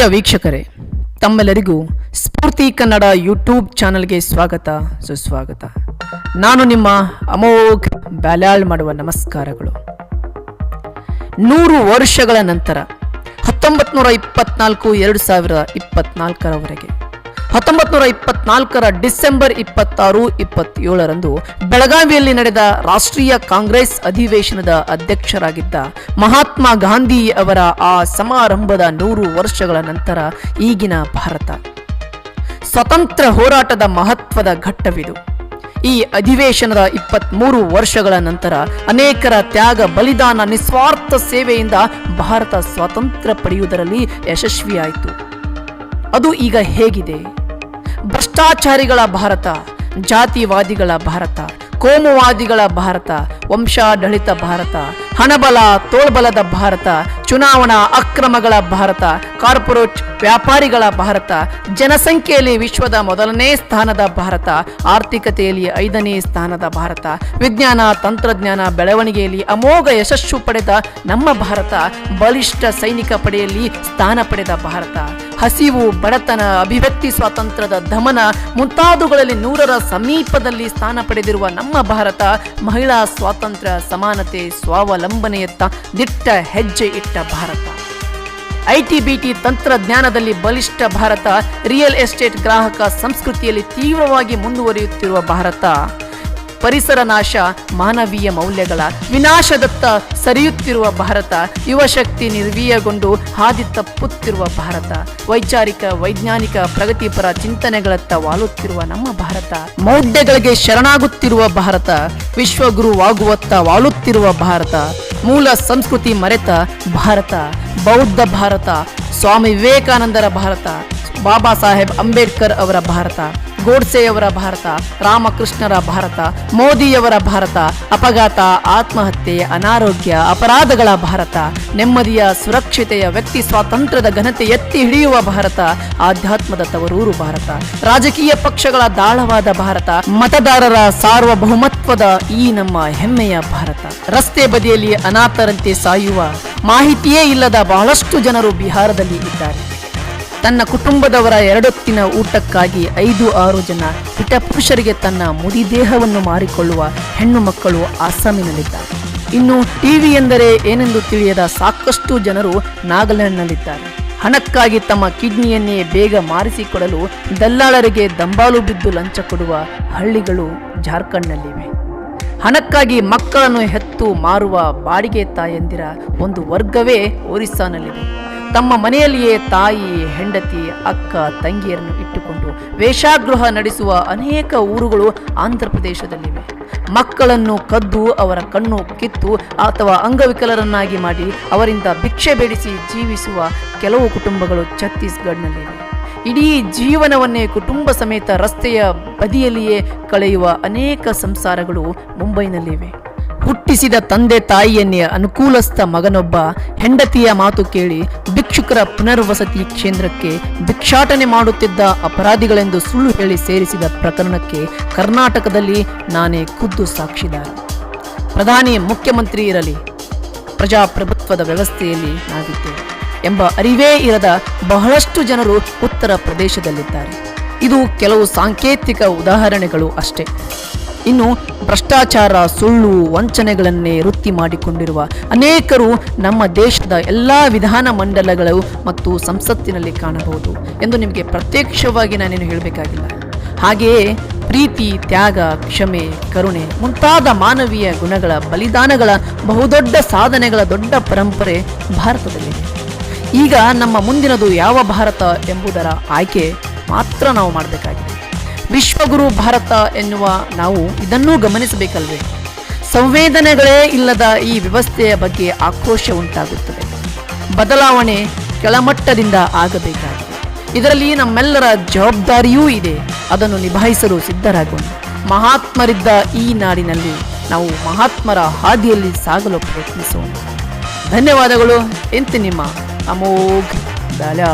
ಪ್ರಿಯ ವೀಕ್ಷಕರೇ, ತಮ್ಮೆಲ್ಲರಿಗೂ ಸ್ಫೂರ್ತಿ ಕನ್ನಡ ಯೂಟ್ಯೂಬ್ ಚಾನಲ್ಗೆ ಸ್ವಾಗತ, ಸುಸ್ವಾಗತ. ನಾನು ನಿಮ್ಮ ಅಮೋಘ ಬ್ಯಾಲ್ಯಾಳ್ ಮಾಡುವ ನಮಸ್ಕಾರಗಳು. ನೂರು ವರ್ಷಗಳ ನಂತರ ಹತ್ತೊಂಬತ್ತು ನೂರ ಇಪ್ಪತ್ನಾಲ್ಕು, ಎರಡು ಸಾವಿರದ ಇಪ್ಪತ್ನಾಲ್ಕರವರೆಗೆ ಹತ್ತೊಂಬತ್ತು ನೂರ ಇಪ್ಪತ್ನಾಲ್ಕರ ಡಿಸೆಂಬರ್ ಇಪ್ಪತ್ತಾರು, ಇಪ್ಪತ್ತೇಳರಂದು ಬೆಳಗಾವಿಯಲ್ಲಿ ನಡೆದ ರಾಷ್ಟ್ರೀಯ ಕಾಂಗ್ರೆಸ್ ಅಧಿವೇಶನದ ಅಧ್ಯಕ್ಷರಾಗಿದ್ದ ಮಹಾತ್ಮ ಗಾಂಧಿ ಅವರ ಆ ಸಮಾರಂಭದ ನೂರು ವರ್ಷಗಳ ನಂತರ ಈಗಿನ ಭಾರತ. ಸ್ವತಂತ್ರ ಹೋರಾಟದ ಮಹತ್ವದ ಘಟ್ಟವಿದು. ಈ ಅಧಿವೇಶನದ ಇಪ್ಪತ್ಮೂರು ವರ್ಷಗಳ ನಂತರ ಅನೇಕರ ತ್ಯಾಗ, ಬಲಿದಾನ, ನಿಸ್ವಾರ್ಥ ಸೇವೆಯಿಂದ ಭಾರತ ಸ್ವಾತಂತ್ರ್ಯ ಪಡೆಯುವುದರಲ್ಲಿ ಯಶಸ್ವಿಯಾಯಿತು. ಅದು ಈಗ ಹೇಗಿದೆ? ಭ್ರಷ್ಟಾಚಾರಿಗಳ ಭಾರತ, ಜಾತಿವಾದಿಗಳ ಭಾರತ, ಕೋಮುವಾದಿಗಳ ಭಾರತ, ವಂಶಾಡಳಿತ ಭಾರತ, ಹಣಬಲ, ತೋಳ್ಬಲದ ಭಾರತ, ಚುನಾವಣಾ ಅಕ್ರಮಗಳ ಭಾರತ, ಕಾರ್ಪೊರೇಟ್ ವ್ಯಾಪಾರಿಗಳ ಭಾರತ, ಜನಸಂಖ್ಯೆಯಲ್ಲಿ ವಿಶ್ವದ ಮೊದಲನೇ ಸ್ಥಾನದ ಭಾರತ, ಆರ್ಥಿಕತೆಯಲ್ಲಿ ಐದನೇ ಸ್ಥಾನದ ಭಾರತ, ವಿಜ್ಞಾನ, ತಂತ್ರಜ್ಞಾನ ಬೆಳವಣಿಗೆಯಲ್ಲಿ ಅಮೋಘ ಯಶಸ್ಸು ಪಡೆದ ನಮ್ಮ ಭಾರತ, ಬಲಿಷ್ಠ ಸೈನಿಕ ಪಡೆಯಲ್ಲಿ ಸ್ಥಾನ ಪಡೆದ ಭಾರತ. ಹಸಿವು, ಬಡತನ, ಅಭಿವ್ಯಕ್ತಿ, ಸ್ವಾತಂತ್ರ್ಯದ ದಮನ ಮುಂತಾದವುಗಳಲ್ಲಿ ನೂರರ ಸಮೀಪದಲ್ಲಿ ಸ್ಥಾನ ಪಡೆದಿರುವ ನಮ್ಮ ಭಾರತ ಮಹಿಳಾ ಸ್ವಾತಂತ್ರ್ಯ, ಸಮಾನತೆ, ಸ್ವಾವಲಂಬನೆಯತ್ತ ದಿಟ್ಟ ಹೆಜ್ಜೆ ಇಟ್ಟ ಭಾರತ. ಐಟಿ ಬಿಟಿ ತಂತ್ರಜ್ಞಾನದಲ್ಲಿ ಬಲಿಷ್ಠ ಭಾರತ, ರಿಯಲ್ ಎಸ್ಟೇಟ್ ಗ್ರಾಹಕ ಸಂಸ್ಕೃತಿಯಲ್ಲಿ ತೀವ್ರವಾಗಿ ಮುಂದುವರಿಯುತ್ತಿರುವ ಭಾರತ. ಪರಿಸರ ನಾಶ, ಮಾನವೀಯ ಮೌಲ್ಯಗಳ ವಿನಾಶದತ್ತ ಸರಿಯುತ್ತಿರುವ ಭಾರತ, ಯುವಶಕ್ತಿ ನಿರ್ವೀಯಗೊಂಡು ಹಾದಿ ತಪ್ಪುತ್ತಿರುವ ಭಾರತ. ವೈಚಾರಿಕ, ವೈಜ್ಞಾನಿಕ, ಪ್ರಗತಿಪರ ಚಿಂತನೆಗಳತ್ತ ವಾಲುತ್ತಿರುವ ನಮ್ಮ ಭಾರತ. ಮೌಢ್ಯಗಳಿಗೆ ಶರಣಾಗುತ್ತಿರುವ ಭಾರತ, ವಿಶ್ವಗುರುವಾಗುವತ್ತ ವಾಲುತ್ತಿರುವ ಭಾರತ. ಮೂಲ ಸಂಸ್ಕೃತಿ ಮರೆತ ಭಾರತ. ಬೌದ್ಧ ಭಾರತ, ಸ್ವಾಮಿ ವಿವೇಕಾನಂದರ ಭಾರತ, ಬಾಬಾ ಸಾಹೇಬ್ ಅಂಬೇಡ್ಕರ್ ಅವರ ಭಾರತ. ಗೋಡ್ಸೆಯವರ ಭಾರತ, ರಾಮಕೃಷ್ಣರ ಭಾರತ, ಮೋದಿಯವರ ಭಾರತ, ಅಪಘಾತ, ಆತ್ಮಹತ್ಯೆ, ಅನಾರೋಗ್ಯ, ಅಪರಾಧಗಳ ಭಾರತ, ನೆಮ್ಮದಿಯ, ಸುರಕ್ಷತೆಯ, ವ್ಯಕ್ತಿ ಸ್ವಾತಂತ್ರ್ಯದ ಘನತೆ ಎತ್ತಿ ಹಿಡಿಯುವ ಭಾರತ, ಆಧ್ಯಾತ್ಮದ ತವರೂರು ಭಾರತ, ರಾಜಕೀಯ ಪಕ್ಷಗಳ ದಾಳವಾದ ಭಾರತ, ಮತದಾರರ ಸಾರ್ವಭೌಮತ್ವದ ಈ ನಮ್ಮ ಹೆಮ್ಮೆಯ ಭಾರತ. ರಸ್ತೆ ಬದಿಯಲ್ಲಿ ಅನಾಥರಂತೆ ಸಾಯುವ ಮಾಹಿತಿಯೇ ಇಲ್ಲದ ಬಹಳಷ್ಟು ಜನರು ಬಿಹಾರದಲ್ಲಿ ಇದ್ದಾರೆ. ತನ್ನ ಕುಟುಂಬದವರ ಎರಡೊತ್ತಿನ ಊಟಕ್ಕಾಗಿ ಐದು ಆರು ಜನ ಹಿಟ ಪುರುಷರಿಗೆ ತನ್ನ ಮುದಿದೇಹವನ್ನು ಮಾರಿಕೊಳ್ಳುವ ಹೆಣ್ಣು ಮಕ್ಕಳು ಅಸ್ಸಾಮಿನಲ್ಲಿದ್ದಾರೆ. ಇನ್ನು ಟಿವಿ ಎಂದರೆ ಏನೆಂದು ತಿಳಿಯದ ಸಾಕಷ್ಟು ಜನರು ನಾಗಾಲ್ಯಾಂಡ್ನಲ್ಲಿದ್ದಾರೆ. ಹಣಕ್ಕಾಗಿ ತಮ್ಮ ಕಿಡ್ನಿಯನ್ನೇ ಬೇಗ ಮಾರಿಸಿಕೊಡಲು ದಲ್ಲಾಳರಿಗೆ ದಂಬಾಲು ಬಿದ್ದು ಲಂಚ ಕೊಡುವ ಹಳ್ಳಿಗಳು ಜಾರ್ಖಂಡ್ನಲ್ಲಿವೆ. ಹಣಕ್ಕಾಗಿ ಮಕ್ಕಳನ್ನು ಹೆತ್ತು ಮಾರುವ ಬಾಡಿಗೆ ತಾಯಂದಿರ ಒಂದು ವರ್ಗವೇ ಒರಿಸ್ಸಾನಲ್ಲಿದೆ. ತಮ್ಮ ಮನೆಯಲ್ಲಿಯೇ ತಾಯಿ, ಹೆಂಡತಿ, ಅಕ್ಕ, ತಂಗಿಯರನ್ನು ಇಟ್ಟುಕೊಂಡು ವೇಷಾಗೃಹ ನಡೆಸುವ ಅನೇಕ ಊರುಗಳು ಆಂಧ್ರ ಪ್ರದೇಶದಲ್ಲಿವೆ. ಮಕ್ಕಳನ್ನು ಕದ್ದು ಅವರ ಕಣ್ಣು ಕಿತ್ತು ಅಥವಾ ಅಂಗವಿಕಲರನ್ನಾಗಿ ಮಾಡಿ ಅವರಿಂದ ಭಿಕ್ಷೆ ಬೇಡಿಸಿ ಜೀವಿಸುವ ಕೆಲವು ಕುಟುಂಬಗಳು ಛತ್ತೀಸ್ಗಢ್ನಲ್ಲಿವೆ. ಇಡೀ ಜೀವನವನ್ನೇ ಕುಟುಂಬ ಸಮೇತ ರಸ್ತೆಯ ಬದಿಯಲ್ಲಿಯೇ ಕಳೆಯುವ ಅನೇಕ ಸಂಸಾರಗಳು ಮುಂಬೈನಲ್ಲಿವೆ. ಹುಟ್ಟಿಸಿದ ತಂದೆ ತಾಯಿಯನ್ನೇ ಅನುಕೂಲಸ್ಥ ಮಗನೊಬ್ಬ ಹೆಂಡತಿಯ ಮಾತು ಕೇಳಿ ಭಿಕ್ಷುಕರ ಪುನರ್ವಸತಿ ಕೇಂದ್ರಕ್ಕೆ ಭಿಕ್ಷಾಟನೆ ಮಾಡುತ್ತಿದ್ದ ಅಪರಾಧಿಗಳೆಂದು ಸುಳ್ಳು ಹೇಳಿ ಸೇರಿಸಿದ ಪ್ರಕರಣಕ್ಕೆ ಕರ್ನಾಟಕದಲ್ಲಿ ನಾನೇ ಖುದ್ದು ಸಾಕ್ಷಿದಾರ. ಪ್ರಧಾನಿ, ಮುಖ್ಯಮಂತ್ರಿ ಇರಲಿ, ಪ್ರಜಾಪ್ರಭುತ್ವದ ವ್ಯವಸ್ಥೆಯಲ್ಲಿ ನಾವಿದ್ದೇವೆ ಎಂಬ ಅರಿವೇ ಇರದ ಬಹಳಷ್ಟು ಜನರು ಉತ್ತರ ಪ್ರದೇಶದಲ್ಲಿದ್ದಾರೆ. ಇದು ಕೆಲವು ಸಾಂಕೇತಿಕ ಉದಾಹರಣೆಗಳು ಅಷ್ಟೇ. ಇನ್ನು ಭ್ರಷ್ಟಾಚಾರ, ಸುಳ್ಳು, ವಂಚನೆಗಳನ್ನೇ ವೃತ್ತಿ ಮಾಡಿಕೊಂಡಿರುವ ಅನೇಕರು ನಮ್ಮ ದೇಶದ ಎಲ್ಲ ವಿಧಾನ ಮಂಡಲಗಳು ಮತ್ತು ಸಂಸತ್ತಿನಲ್ಲಿ ಕಾಣಬಹುದು ಎಂದು ನಿಮಗೆ ಪ್ರತ್ಯಕ್ಷವಾಗಿ ನಾನೇನು ಹೇಳಬೇಕಾಗಿಲ್ಲ. ಹಾಗೆಯೇ ಪ್ರೀತಿ, ತ್ಯಾಗ, ಕ್ಷಮೆ, ಕರುಣೆ ಮುಂತಾದ ಮಾನವೀಯ ಗುಣಗಳ ಬಲಿದಾನಗಳ ಬಹುದೊಡ್ಡ ಸಾಧನೆಗಳ ದೊಡ್ಡ ಪರಂಪರೆ ಭಾರತದಲ್ಲಿದೆ. ಈಗ ನಮ್ಮ ಮುಂದಿನದು ಯಾವ ಭಾರತ ಎಂಬುದರ ಆಯ್ಕೆ ಮಾತ್ರ ನಾವು ಮಾಡಬೇಕಾಗಿದೆ. ವಿಶ್ವಗುರು ಭಾರತ ಎನ್ನುವ ನಾವು ಇದನ್ನೂ ಗಮನಿಸಬೇಕಲ್ವೇ? ಸಂವೇದನೆಗಳೇ ಇಲ್ಲದ ಈ ವ್ಯವಸ್ಥೆಯ ಬಗ್ಗೆ ಆಕ್ರೋಶ ಉಂಟಾಗುತ್ತದೆ. ಬದಲಾವಣೆ ಕೆಳಮಟ್ಟದಿಂದ ಆಗಬೇಕಾಗಿದೆ. ಇದರಲ್ಲಿ ನಮ್ಮೆಲ್ಲರ ಜವಾಬ್ದಾರಿಯೂ ಇದೆ. ಅದನ್ನು ನಿಭಾಯಿಸಲು ಸಿದ್ಧರಾಗೋಣ. ಮಹಾತ್ಮರಿದ್ದ ಈ ನಾಡಿನಲ್ಲಿ ನಾವು ಮಹಾತ್ಮರ ಹಾದಿಯಲ್ಲಿ ಸಾಗಲು ಪ್ರಯತ್ನಿಸೋಣ. ಧನ್ಯವಾದಗಳು. ಎಂತ ನಿಮ್ಮ? ಅಮೋಘ ದಲ